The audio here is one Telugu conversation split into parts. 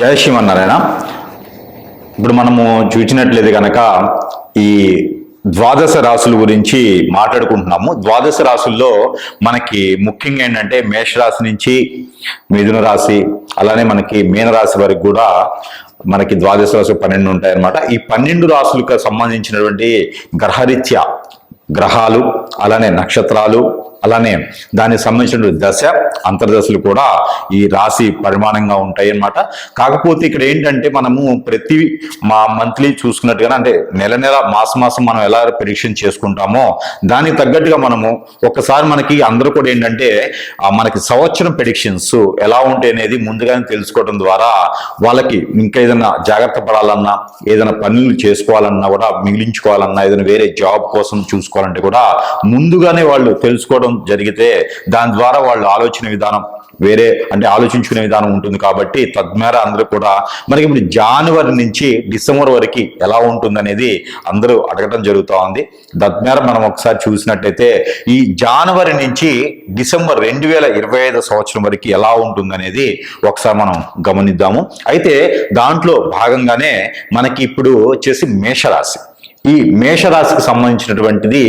జయ శ్రీమన్నారాయణ. ఇప్పుడు మనము చూసినట్లయితే కనుక ఈ ద్వాదశ రాశుల గురించి మాట్లాడుకుంటున్నాము. ద్వాదశ రాశుల్లో మనకి ముఖ్యంగా ఏంటంటే మేషరాశి నుంచి మిథున రాశి అలానే మనకి మీనరాశి వరకు కూడా మనకి ద్వాదశ రాసు పన్నెండు ఉంటాయన్నమాట. ఈ పన్నెండు రాశులకు సంబంధించినటువంటి గ్రహరీత్యా గ్రహాలు అలానే నక్షత్రాలు అలానే దానికి సంబంధించిన దశ అంతర్దశలు కూడా ఈ రాశి పరిమాణంగా ఉంటాయి అన్నమాట కాకపోతే ఇక్కడ ఏంటంటే మనము ప్రతి మా మంత్లీ చూసుకున్నట్టుగా అంటే నెల నెల మాస మాసం మనం ఎలా ప్రిడిక్షన్ చేసుకుంటామో దానికి తగ్గట్టుగా మనము ఒకసారి మనకి అందరూ కూడా ఏంటంటే మనకి సంవత్సరం ప్రిడిక్షన్స్ ఎలా ఉంటాయి అనేది ముందుగానే తెలుసుకోవడం ద్వారా వాళ్ళకి ఇంకా ఏదైనా జాగ్రత్త పడాలన్నా ఏదైనా పనులు చేసుకోవాలన్నా కూడా మిగిలించుకోవాలన్నా ఏదైనా వేరే జాబ్ కోసం చూసుకోవాలంటే కూడా ముందుగానే వాళ్ళు తెలుసుకోవడం జరిగితే దాని ద్వారా వాళ్ళు ఆలోచన విధానం వేరే అంటే ఆలోచించుకునే విధానం ఉంటుంది కాబట్టి తద్మేర అందరూ కూడా మనకి ఇప్పుడు జనవరి నుంచి డిసెంబర్ వరకు ఎలా ఉంటుంది అనేది అందరూ అడగటం జరుగుతూ ఉంది. తద్మేర మనం ఒకసారి చూసినట్టయితే ఈ జనవరి నుంచి డిసెంబర్ రెండు వేల ఇరవై ఐదు సంవత్సరం వరకు ఎలా ఉంటుంది అనేది ఒకసారి మనం గమనిద్దాము. అయితే దాంట్లో భాగంగానే మనకి ఇప్పుడు వచ్చేసి మేషరాశి. ఈ మేషరాశికి సంబంధించినటువంటిది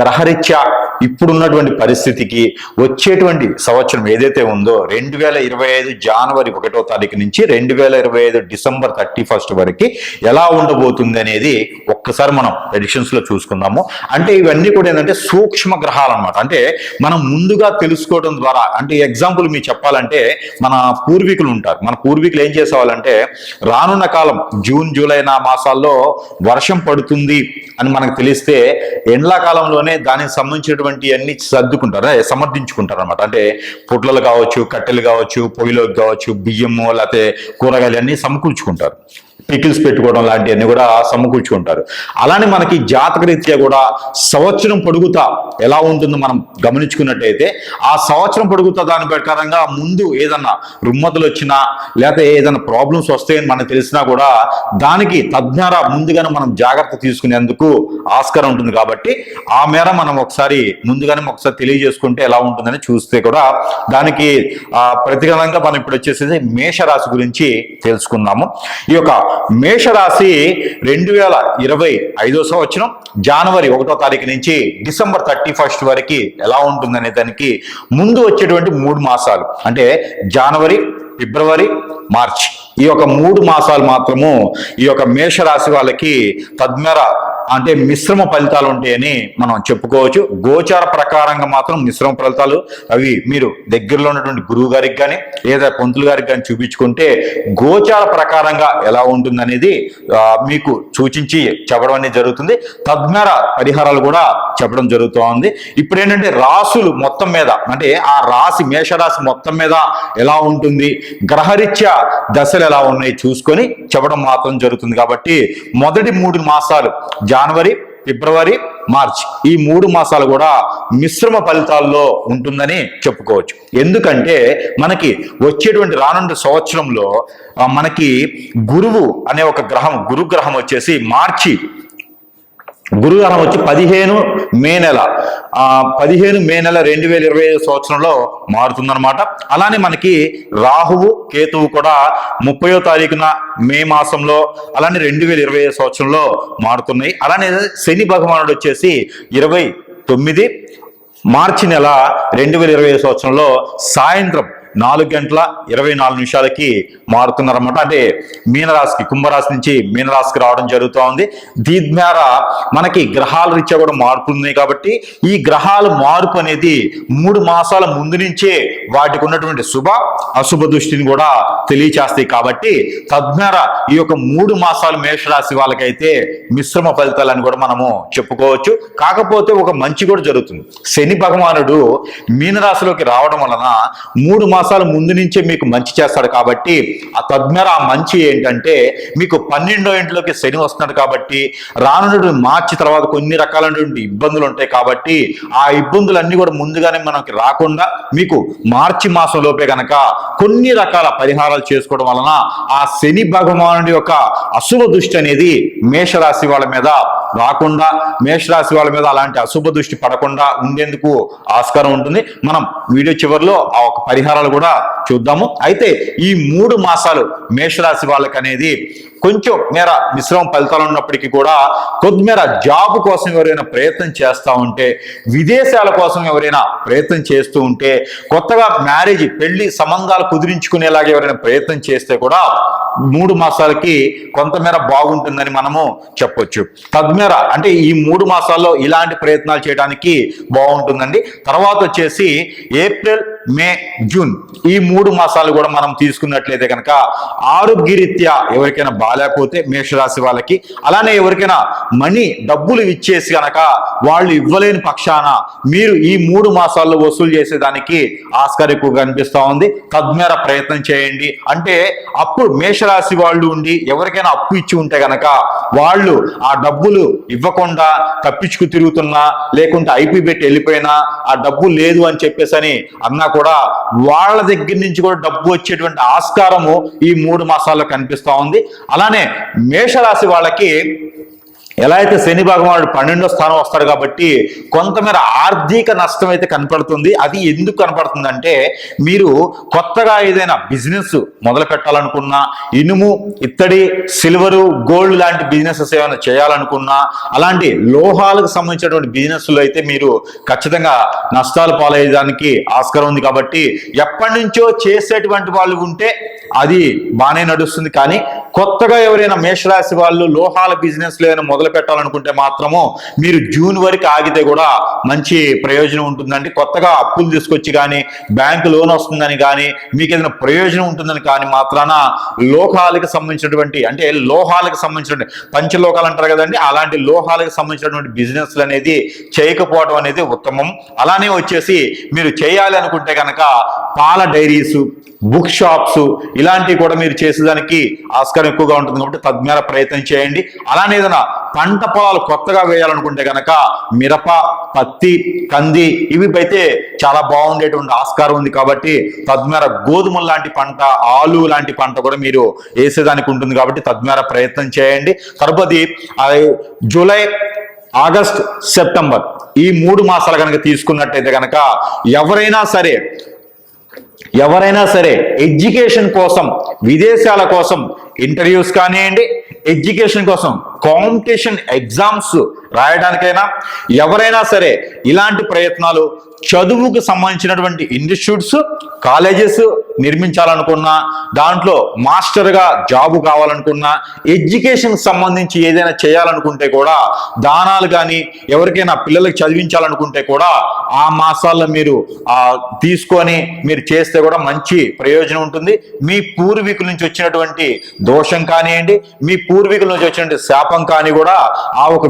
గ్రహరీత్యా ఇప్పుడున్నటువంటి పరిస్థితికి వచ్చేటువంటి సంవత్సరం ఏదైతే ఉందో రెండు వేల ఇరవై ఐదు జనవరి ఒకటో తారీఖు నుంచి రెండు వేల ఇరవై ఐదు డిసెంబర్ థర్టీ ఫస్ట్ వరకు ఎలా ఉండబోతుంది అనేది ఒక్కసారి మనం ఎడిషన్స్లో చూసుకుందాము. అంటే ఇవన్నీ కూడా ఏంటంటే సూక్ష్మ గ్రహాలు అన్నమాట. అంటే మనం ముందుగా తెలుసుకోవడం ద్వారా అంటే ఎగ్జాంపుల్ మీకు చెప్పాలంటే మన పూర్వీకులు ఉంటారు. మన పూర్వీకులు ఏం చేసేవాళ్ళంటే రానున్న కాలం జూన్ జూలై నా మాసాల్లో వర్షం పడుతుంది అని మనకు తెలిస్తే ఎండాకాలంలోనే దానికి సంబంధించిన ఉన్నటువంటి అన్ని సర్దుకుంటారు? సమర్థించుకుంటారు అనమాట అంటే పొట్లలు కావచ్చు కట్టెలు కావచ్చు పొయ్యిలోకి కావచ్చు బియ్యము లేకపోతే కూరగాయలు అన్ని సమకూర్చుకుంటారు. పికిల్స్ పెట్టుకోవడం లాంటివన్నీ కూడా సమకూర్చుకుంటారు. అలానే మనకి జాతకరీత్యా కూడా సంవత్సరం పొడుగుతా ఎలా ఉంటుందో మనం గమనించుకున్నట్టయితే ఆ సంవత్సరం పొడుగుతా దాని ప్రకారంగా ముందు ఏదన్నా రుమ్మతులు వచ్చినా లేకపోతే ఏదైనా ప్రాబ్లమ్స్ వస్తాయని మనకు తెలిసినా కూడా దానికి తద్వారా ముందుగానే మనం జాగ్రత్త తీసుకునేందుకు ఆస్కారం ఉంటుంది కాబట్టి ఆ మేర మనం ఒకసారి ముందుగానే ఒకసారి తెలియజేసుకుంటే ఎలా ఉంటుందని చూస్తే కూడా దానికి ఆ ప్రతిగతంగా మనం ఇప్పుడు వచ్చేసేది మేషరాశి గురించి తెలుసుకుందాము. ఈ యొక్క మేషరాశి రెండు వేల ఇరవై ఐదో సంవత్సరం జనవరి ఒకటో తారీఖు నుంచి డిసెంబర్ థర్టీ ఫస్ట్ వరకు ఎలా ఉంటుందనే దానికి ముందు వచ్చేటువంటి మూడు మాసాలు. అంటే జనవరి ఫిబ్రవరి మార్చి. ఈ యొక్క మూడు మాసాలు మాత్రము ఈ యొక్క మేషరాశి వాళ్ళకి తద్మేర అంటే మిశ్రమ ఫలితాలు ఉంటాయని మనం చెప్పుకోవచ్చు. గోచార ప్రకారంగా మాత్రం మిశ్రమ ఫలితాలు అవి మీరు దగ్గరలో ఉన్నటువంటి గురువు గారికి కానీ లేదా పంతులు గారికి కానీ చూపించుకుంటే గోచార ప్రకారంగా ఎలా ఉంటుందనేది మీకు సూచించి చెప్పడం అనేది జరుగుతుంది. తద్మేర పరిహారాలు కూడా చెప్పడం జరుగుతూ ఉంది. ఇప్పుడు ఏంటంటే రాసులు మొత్తం మీద అంటే ఆ రాశి మేషరాశి మొత్తం మీద ఎలా ఉంటుంది? గ్రహరీత్యా దశలు ఎలా ఉన్నాయి? చూసుకొని చెప్పడం మాత్రం జరుగుతుంది. కాబట్టి మొదటి మూడు మాసాలు జనవరి ఫిబ్రవరి మార్చ్ ఈ మూడు మాసాలు కూడా మిశ్రమ ఫలితాల్లో ఉంటుందని చెప్పుకోవచ్చు. ఎందుకంటే మనకి వచ్చేటువంటి రానున్న సంవత్సరంలో మనకి గురువు అనే ఒక గ్రహం గురుగ్రహం వచ్చేసి మార్చి గురువారం వచ్చి పదిహేను మే నెల. ఆ పదిహేను మే నెల రెండు వేల ఇరవై ఐదు సంవత్సరంలో మారుతుందన్నమాట. అలానే మనకి రాహువు కేతువు కూడా ముప్పయో తారీఖున మే మాసంలో అలానే రెండు వేల ఇరవై ఐదు సంవత్సరంలో మారుతున్నాయి. అలానే శని భగవానుడు వచ్చేసి ఇరవై తొమ్మిది మార్చి నెల రెండు వేల ఇరవై ఐదు సంవత్సరంలో సాయంత్రం నాలుగు గంటల ఇరవై నాలుగు నిమిషాలకి మారుతున్నారన్నమాట. అంటే మీనరాశికి కుంభరాశి నుంచి మీనరాశికి రావడం జరుగుతూ ఉంది దీని ద్వారా మనకి గ్రహాల రీత్యా కూడా మార్పు ఉన్నాయి కాబట్టి ఈ గ్రహాల మార్పు అనేది మూడు మాసాల ముందు నుంచే వాటికి ఉన్నటువంటి శుభ అశుభ దృష్టిని కూడా తెలియచేస్తాయి కాబట్టి తద్వారా ఈ యొక్క మూడు మాసాలు మేషరాశి వాళ్ళకైతే మిశ్రమ ఫలితాలని కూడా మనము చెప్పుకోవచ్చు. కాకపోతే ఒక మంచి కూడా జరుగుతుంది. శని భగవానుడు మీనరాశిలోకి రావడం వలన మూడు మాసాలు ముందు నుంచే మీకు మంచి చేస్తాడు కాబట్టి ఆ తద్మేర ఆ మంచి ఏంటంటే మీకు పన్నెండో ఇంట్లోకి శని వస్తున్నాడు కాబట్టి రానున్నటువంటి మార్చి తర్వాత కొన్ని రకాలైనటువంటి ఇబ్బందులు ఉంటాయి కాబట్టి ఆ ఇబ్బందులన్నీ కూడా ముందుగానే మనకి రాకుండా మీకు మార్చి మాసంలోపే కనుక గనక కొన్ని రకాల పరిహారాలు చేసుకోవడం వలన ఆ శని భగవానుడి యొక్క అశుభ దృష్టి అనేది మేషరాశి వాళ్ళ మీద రాకుండా మేషరాశి వాళ్ళ మీద అలాంటి అశుభ దృష్టి పడకుండా ఉండేందుకు ఆస్కారం ఉంటుంది. మనం వీడియో చివరిలో ఆ ఒక పరిహారాలు కూడా చూద్దాము. అయితే ఈ మూడు మాసాలు మేషరాశి వాళ్ళకి అనేది కొంచెం మేర మిశ్రమ ఫలితాలు ఉన్నప్పటికీ కూడా కొద్దిమేర జాబ్ కోసం ఎవరైనా ప్రయత్నం చేస్తూ ఉంటే విదేశాల కోసం ఎవరైనా ప్రయత్నం చేస్తూ ఉంటే కొత్తగా మ్యారేజ్ పెళ్ళి సంబంధాలు కుదిరించుకునేలాగా ఎవరైనా ప్రయత్నం చేస్తే కూడా మూడు మాసాలకి కొంతమేర బాగుంటుందని మనము చెప్పొచ్చు. తద్మేర అంటే ఈ మూడు మాసాల్లో ఇలాంటి ప్రయత్నాలు చేయడానికి బాగుంటుందండి. తర్వాత వచ్చేసి ఏప్రిల్ మే జూన్ ఈ మూడు మాసాలు కూడా మనం తీసుకున్నట్లయితే కనుక ఆరోగ్యరీత్యా ఎవరికైనా లేకపోతే మేషరాశి వాళ్ళకి. అలానే ఎవరికైనా మనీ డబ్బులు ఇచ్చేసి గనక వాళ్ళు ఇవ్వలేని పక్షాన మీరు ఈ మూడు మాసాల్లో వసూలు చేసేదానికి ఆస్కారం ఎక్కువగా కనిపిస్తా ఉంది. తద్మేర ప్రయత్నం చేయండి. అంటే అప్పుడు మేషరాశి వాళ్ళు ఉండి ఎవరికైనా అప్పు ఇచ్చి ఉంటే గనక వాళ్ళు ఆ డబ్బులు ఇవ్వకుండా తప్పించుకు తిరుగుతున్నా లేకుంటే ఐపీ పెట్టి వెళ్ళిపోయినా ఆ డబ్బు లేదు అని చెప్పేసి అని అన్నా కూడా వాళ్ళ దగ్గర నుంచి కూడా డబ్బు వచ్చేటువంటి ఆస్కారము ఈ మూడు మాసాల్లో కనిపిస్తా ఉంది. అలా అలానే మేషరాశి వాళ్ళకి ఎలా అయితే శని భగవానుడు పన్నెండో స్థానం వస్తాడు కాబట్టి కొంతమేర ఆర్థిక నష్టం అయితే కనపడుతుంది. అది ఎందుకు కనపడుతుంది అంటే మీరు కొత్తగా ఏదైనా బిజినెస్ మొదలు పెట్టాలనుకున్నా ఇనుము ఇత్తడి సిల్వరు గోల్డ్ లాంటి బిజినెసెస్ ఏమైనా చేయాలనుకున్నా అలాంటి లోహాలకు సంబంధించినటువంటి బిజినెస్లో అయితే మీరు ఖచ్చితంగా నష్టాలు పాలయ్యేదానికి ఆస్కారం ఉంది కాబట్టి ఎప్పటి నుంచో చేసేటువంటి వాళ్ళు ఉంటే అది బాగానే నడుస్తుంది. కానీ కొత్తగా ఎవరైనా మేషరాశి వాళ్ళు లోహాల బిజినెస్ ఏమైనా మొదలు పెట్టాలనుకుంటే మాత్రము మీరు జూన్ వరకు ఆగితే కూడా మంచి ప్రయోజనం ఉంటుందండి. కొత్తగా అప్పులు తీసుకొచ్చి కానీ బ్యాంకు లోన్ వస్తుందని కానీ మీకు ఏదైనా ప్రయోజనం ఉంటుందని కానీ మాత్రాన లోహాలకు సంబంధించినటువంటి అంటే లోహాలకు సంబంధించినటువంటి పంచలోకాలు అంటారు కదండి. అలాంటి లోహాలకు సంబంధించినటువంటి బిజినెస్లు అనేది చేయకపోవడం అనేది ఉత్తమం. అలానే వచ్చేసి మీరు చేయాలి అనుకుంటే కనుక పాల డైరీస్ బుక్ షాప్స్ ఇలాంటివి కూడా మీరు చేసేదానికి ఆస్కారం ఎక్కువగా ఉంటుంది కాబట్టి తద్మేర ప్రయత్నం చేయండి. అలానే ఏదైనా పంట పొలాలు కొత్తగా వేయాలనుకుంటే కనుక మిరప పత్తి కంది ఇవి అయితే చాలా బాగుండేటువంటి ఆస్కారం ఉంది కాబట్టి తద్మేర గోధుమలు లాంటి పంట ఆలు లాంటి పంట కూడా మీరు వేసేదానికి ఉంటుంది కాబట్టి తద్మేర ప్రయత్నం చేయండి. తరుపతి జూలై ఆగస్ట్ సెప్టెంబర్ ఈ మూడు మాసాలు కనుక తీసుకున్నట్టయితే కనుక ఎవరైనా సరే ఎవరైనా సరే ఎడ్యుకేషన్ కోసం విదేశాల కోసం ఇంటర్వ్యూస్ కానివ్వండి ఎడ్యుకేషన్ కోసం కాంపిటీషన్ ఎగ్జామ్స్ రాయడానికైనా ఎవరైనా సరే ఇలాంటి ప్రయత్నాలు చదువుకు సంబంధించినటువంటి ఇన్స్టిట్యూట్స్ కాలేజెస్ నిర్మించాలనుకున్నా దాంట్లో మాస్టర్గా జాబు కావాలనుకున్నా ఎడ్యుకేషన్కి సంబంధించి ఏదైనా చేయాలనుకుంటే కూడా దానాలు కానీ ఎవరికైనా పిల్లలకి చదివించాలనుకుంటే కూడా ఆ మాసాల్లో మీరు తీసుకొని మీరు చేస్తే కూడా మంచి ప్రయోజనం ఉంటుంది. మీ పూర్వీకుల నుంచి వచ్చినటువంటి దోషం కానివ్వండి మీ పూర్వీకుల నుంచి వచ్చినటువంటి శాపం కానీ కూడా ఆ ఒక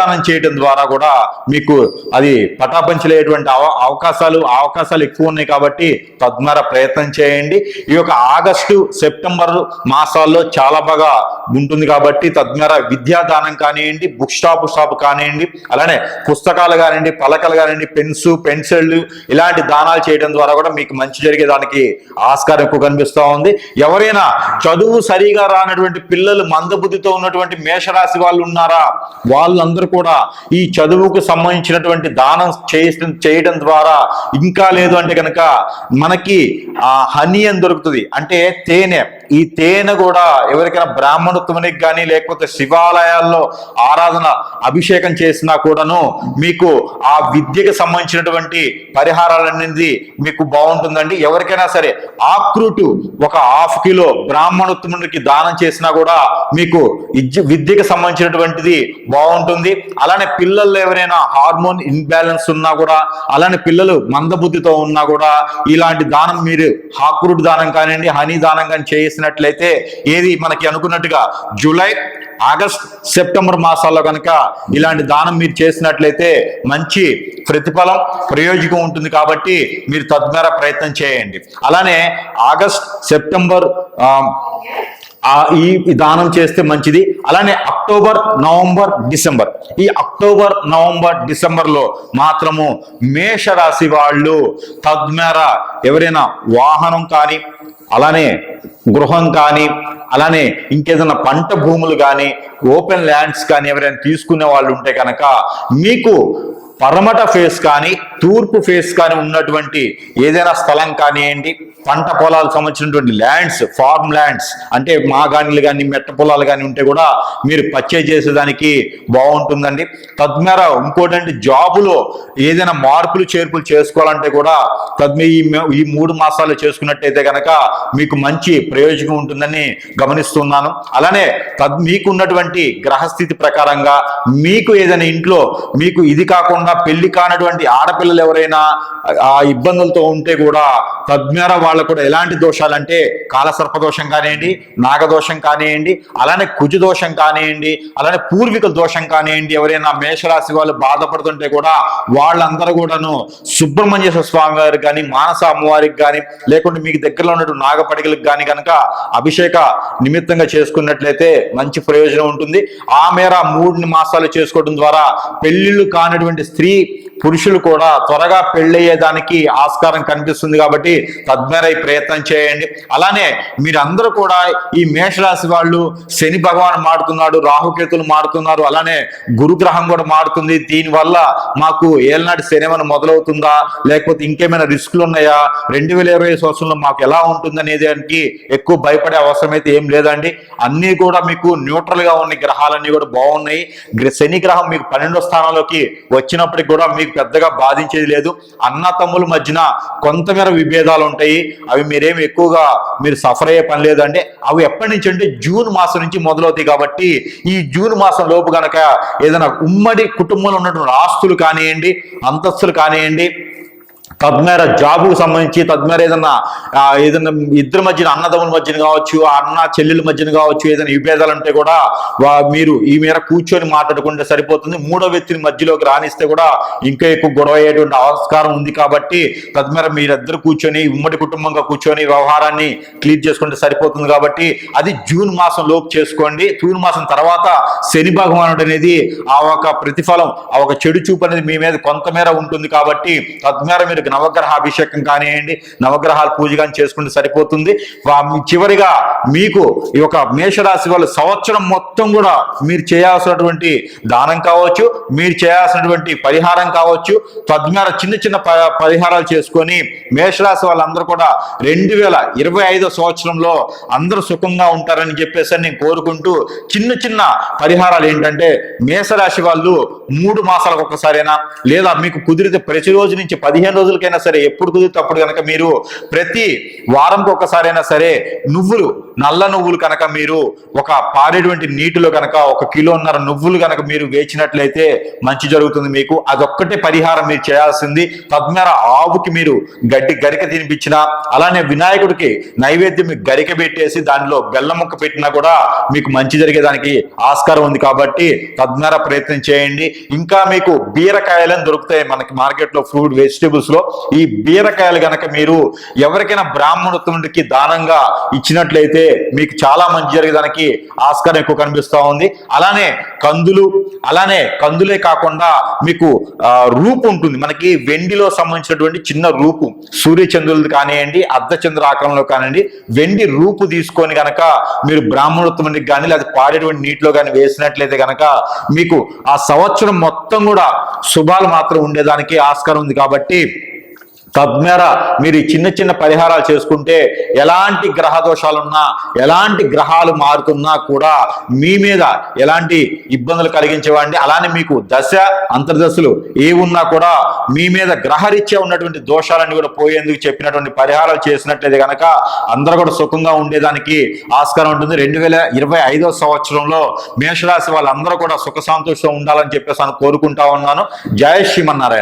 అన్నదానం చేయడం ద్వారా కూడా మీకు అది పటాపంచలేటువంటి అవ అవకాశాలు అవకాశాలు ఎక్కువ ఉన్నాయి కాబట్టి తద్వారా ప్రయత్నం చేయండి. ఈ యొక్క ఆగస్టు సెప్టెంబర్ మాసాల్లో చాలా బాగా ఉంటుంది కాబట్టి తద్వారా విద్యాదానం కానివ్వండి బుక్ స్టాప్ షాప్ కానివ్వండి అలానే పుస్తకాలు కానివ్వండి పలకలు కానివ్వండి పెన్స్ పెన్సిళ్ళు ఇలాంటి దానాలు చేయడం ద్వారా కూడా మీకు మంచి జరిగేదానికి ఆస్కారం ఎక్కువ కనిపిస్తూ ఉంది. ఎవరైనా చదువు సరిగా రానటువంటి పిల్లలు మందబుద్ధితో ఉన్నటువంటి మేషరాశి వాళ్ళు ఉన్నారా? వాళ్ళందరూ కూడా ఈ చదువుకు సంబంధించినటువంటి దానం చేసి చేయడం ద్వారా ఇంకా లేదు అంటే కనుక మనకి ఆ హనీ అని దొరుకుతుంది? అంటే తేనె. ఈ తేనె కూడా ఎవరికైనా బ్రాహ్మణత్వానికి కానీ లేకపోతే శివాలయాల్లో ఆరాధన అభిషేకం చేసినా కూడాను మీకు ఆ విద్యకు సంబంధించినటువంటి పరిహారాలనేది మీకు బాగుంటుందండి. ఎవరికైనా సరే ఆక్రూటు ఒక హాఫ్ కిలో బ్రాహ్మణత్వానికి దానం చేసినా కూడా మీకు ఇజ్జ- విద్యకు సంబంధించినటువంటిది బాగుంటుంది. అలానే పిల్లల్లో ఎవరైనా హార్మోన్ ఇన్బ్యాలెన్స్ ఉన్నా కూడా అలానే పిల్లలు మందబుద్ధితో ఉన్నా కూడా ఇలాంటి దానం మీరు ఆక్రూట్ దానం కానివ్వండి హనీ దానం కానీ చేసినట్లయితే ఏది మనకి అనుకున్నట్టుగా జూలై ఆగస్ట్ సెప్టెంబర్ మాసాల్లో కనుక ఇలాంటి దానం మీరు చేసినట్లయితే మంచి ప్రతిఫలం ప్రయోజకం ఉంటుంది కాబట్టి మీరు తద్మేర ప్రయత్నం చేయండి. అలానే ఆగస్ట్ సెప్టెంబర్ ఈ దానం చేస్తే మంచిది. అలానే అక్టోబర్ నవంబర్ డిసెంబర్. ఈ అక్టోబర్ నవంబర్ డిసెంబర్లో మాత్రము మేషరాశి వాళ్ళు తద్మేర ఎవరైనా వాహనం కానీ అలానే గృహం కానీ అలానే ఇంకేదైనా పంట భూములు కానీ ఓపెన్ ల్యాండ్స్ కానీ ఎవరైనా తీసుకునే వాళ్ళు ఉంటే కనుక మీకు పరమట ఫేస్ కానీ తూర్పు ఫేస్ కానీ ఉన్నటువంటి ఏదైనా స్థలం కానివ్వండి పంట పొలాలకు సంబంధించినటువంటి ల్యాండ్స్ ఫార్మ్ ల్యాండ్స్ అంటే మాగాణిలు కానీ మెట్ట పొలాలు కానీ ఉంటే కూడా మీరు పర్చేజ్ చేసేదానికి బాగుంటుందండి. తద్మేర ఇంపార్టెంట్ జాబులో ఏదైనా మార్పులు చేర్పులు చేసుకోవాలంటే కూడా తద్మే ఈ ఈ మూడు మాసాలు చేసుకున్నట్టయితే కనుక మీకు మంచి ప్రయోజనం ఉంటుందని గమనిస్తున్నాను. అలానే తద్ మీకున్నటువంటి గ్రహస్థితి ప్రకారంగా మీకు ఏదైనా ఇంట్లో మీకు ఇది కాకుండా పెళ్ళి కానటువంటి ఆడపిల్లలు ఎవరైనా ఆ ఇబ్బందులతో ఉంటే కూడా తద్మేర వాళ్ళకు కూడా ఎలాంటి దోషాలంటే కాలసర్ప దోషం కానివ్వండి నాగదోషం కానివ్వండి అలానే కుజు దోషం కానివ్వండి అలానే పూర్వీకుల దోషం కానివ్వండి ఎవరైనా మేషరాశి వాళ్ళు బాధపడుతుంటే కూడా వాళ్ళందరూ కూడాను సుబ్రహ్మణ్యేశ్వర స్వామి వారికి కానీ మానస అమ్మవారికి కానీ లేకుంటే మీకు దగ్గరలో ఉన్నటువంటి నాగపడికలకు కానీ కనుక అభిషేక నిమిత్తంగా చేసుకున్నట్లయితే మంచి ప్రయోజనం ఉంటుంది. ఆ మేర మూడు మాసాలు చేసుకోవడం ద్వారా పెళ్ళిళ్ళు కానటువంటి స్త్రీ పురుషులు కూడా త్వరగా పెళ్ళయ్యేదానికి ఆస్కారం కనిపిస్తుంది కాబట్టి తద్మేర ప్రయత్నం చేయండి. అలానే మీరందరూ కూడా ఈ మేషరాశి వాళ్ళు శని భగవాన్ మారుతున్నాడు రాహుకేతులు మారుతున్నారు అలానే గురుగ్రహం కూడా మారుతుంది. దీనివల్ల మాకు ఏలనాటి శని ఏమైనా మొదలవుతుందా? లేకపోతే ఇంకేమైనా రిస్కులు ఉన్నాయా? రెండు వేల ఇరవై సంవత్సరంలో మాకు ఎలా ఉంటుంది అనేది దానికి ఎక్కువ భయపడే అవసరం అయితే ఏం లేదండి. అన్నీ కూడా మీకు న్యూట్రల్గా ఉన్న గ్రహాలన్నీ కూడా బాగున్నాయి. శని గ్రహం మీకు పన్నెండో స్థానంలోకి వచ్చిన ఉన్నప్పటికీ కూడా మీకు పెద్దగా బాధించేది లేదు. అన్న తమ్ముల మధ్యన కొంతమేర విభేదాలు ఉంటాయి. అవి మీరేమి ఎక్కువగా మీరు సఫర్ అయ్యే పని లేదంటే అవి ఎప్పటి నుంచి అంటే జూన్ మాసం నుంచి మొదలవుతాయి కాబట్టి ఈ జూన్ మాసం లోపు కనుక ఏదైనా ఉమ్మడి కుటుంబంలో ఉన్నటువంటి ఆస్తులు కానివ్వండి అంతస్తులు కానివ్వండి తద్మేర జాబుకు సంబంధించి తద్మేర ఏదన్నా ఏదన్నా ఇద్దరి మధ్యన అన్నదమ్ముల మధ్యన కావచ్చు ఆ అన్న చెల్లెల మధ్యన కావచ్చు ఏదైనా విభేదాలు ఉంటే కూడా వా- మీరు ఈ మేర కూర్చొని మాట్లాడుకుంటే సరిపోతుంది. మూడో వ్యక్తిని మధ్యలోకి రాణిస్తే కూడా ఇంకా ఎక్కువ గొడవ అయ్యేటువంటి ఆస్కారం ఉంది కాబట్టి తద్మేర మీరిద్దరు కూర్చొని ఉమ్మడి కుటుంబంగా కూర్చొని వ్యవహారాన్ని క్లియర్ చేసుకుంటే సరిపోతుంది కాబట్టి అది జూన్ మాసం లోపు చేసుకోండి. జూన్ మాసం తర్వాత శని భగవానుడు అనేది ఆ ఒక ప్రతిఫలం ఆ ఒక చెడు చూపు అనేది మీ మీద కొంతమేర ఉంటుంది కాబట్టి తద్మేర మీరు నవగ్రహ అభిషేకం కానివ్వండి నవగ్రహాల పూజ కానీ చేసుకుంటే సరిపోతుంది. వా- చివరిగా మీకు ఈ యొక్క మేషరాశి వాళ్ళు సంవత్సరం మొత్తం కూడా మీరు చేయాల్సినటువంటి దానం కావచ్చు మీరు చేయాల్సినటువంటి పరిహారం కావచ్చు తద్మేర చిన్న చిన్న ప- పరిహారాలు చేసుకొని మేషరాశి వాళ్ళందరూ కూడా రెండు వేల ఇరవై ఐదో సంవత్సరంలో అందరూ సుఖంగా ఉంటారని చెప్పేసి అని నేను కోరుకుంటూ చిన్న చిన్న పరిహారాలు ఏంటంటే మేషరాశి వాళ్ళు మూడు మాసాలకు ఒకసారైనా లేదా మీకు కుదిరితే ప్రతి రోజు నుంచి పదిహేను రోజులు రోజులకైనా సరే ఎప్పుడు కుదిరితే అప్పుడు కనుక మీరు ప్రతి వారంకి ఒకసారైనా సరే నువ్వులు నల్ల నువ్వులు కనుక మీరు ఒక పారేటువంటి నీటిలో కనుక ఒక కిలోన్నర నువ్వులు కనుక మీరు వేచినట్లయితే మంచి జరుగుతుంది మీకు. అదొక్కటే పరిహారం మీరు చేయాల్సింది. తద్మేర ఆవుకి మీరు గడ్డి గరిక తినిపించినా అలానే వినాయకుడికి నైవేద్యం గరిక పెట్టేసి దానిలో బెల్లం ముక్క పెట్టినా కూడా మీకు మంచి జరిగేదానికి ఆస్కారం ఉంది కాబట్టి తద్మేర ప్రయత్నం చేయండి. ఇంకా మీకు బీరకాయలను దొరుకుతాయి మనకి మార్కెట్లో ఫ్రూట్ వెజిటేబుల్స్లో. ఈ బీరకాయలు కనుక మీరు ఎవరికైనా బ్రాహ్మణోత్తముడికి దానంగా ఇచ్చినట్లయితే మీకు చాలా మంచి జరిగేదానికి ఆస్కారం ఎక్కువ కనిపిస్తూ ఉంది. అలానే కందులు అలానే కందులే కాకుండా మీకు రూపు ఉంటుంది. మనకి వెండిలో సంబంధించినటువంటి చిన్న రూపు. సూర్యచంద్రులది కానివ్వండి అర్ధచంద్ర ఆకారంలో కానివ్వండి వెండి రూపు తీసుకొని కనుక మీరు బ్రాహ్మణోత్తమునికి కానీ లేదా పాడేటువంటి నీటిలో కానీ వేసినట్లయితే కనుక మీకు ఆ సంవత్సరం మొత్తం కూడా శుభాలు మాత్రం ఉండేదానికి ఆస్కారం ఉంది. కాబట్టి తద్మేర మీరు ఈ చిన్న చిన్న పరిహారాలు చేసుకుంటే ఎలాంటి గ్రహ దోషాలున్నా ఎలాంటి గ్రహాలు మారుతున్నా కూడా మీ మీద ఎలాంటి ఇబ్బందులు కలిగించేవాడిని అలానే మీకు దశ అంతర్దశలు ఏ ఉన్నా కూడా మీ మీద గ్రహరీత్యా ఉన్నటువంటి దోషాలన్నీ కూడా పోయేందుకు చెప్పినటువంటి పరిహారాలు చేసినట్లయితే కనుక అందరూ కూడా సుఖంగా ఉండేదానికి ఆస్కారం ఉంటుంది. రెండు వేల ఇరవై ఐదో సంవత్సరంలో మేషరాశి వాళ్ళందరూ కూడా సుఖ సంతోషం ఉండాలని చెప్పేసి అని కోరుకుంటా ఉన్నాను. జయ శ్రీమన్నారాయణ.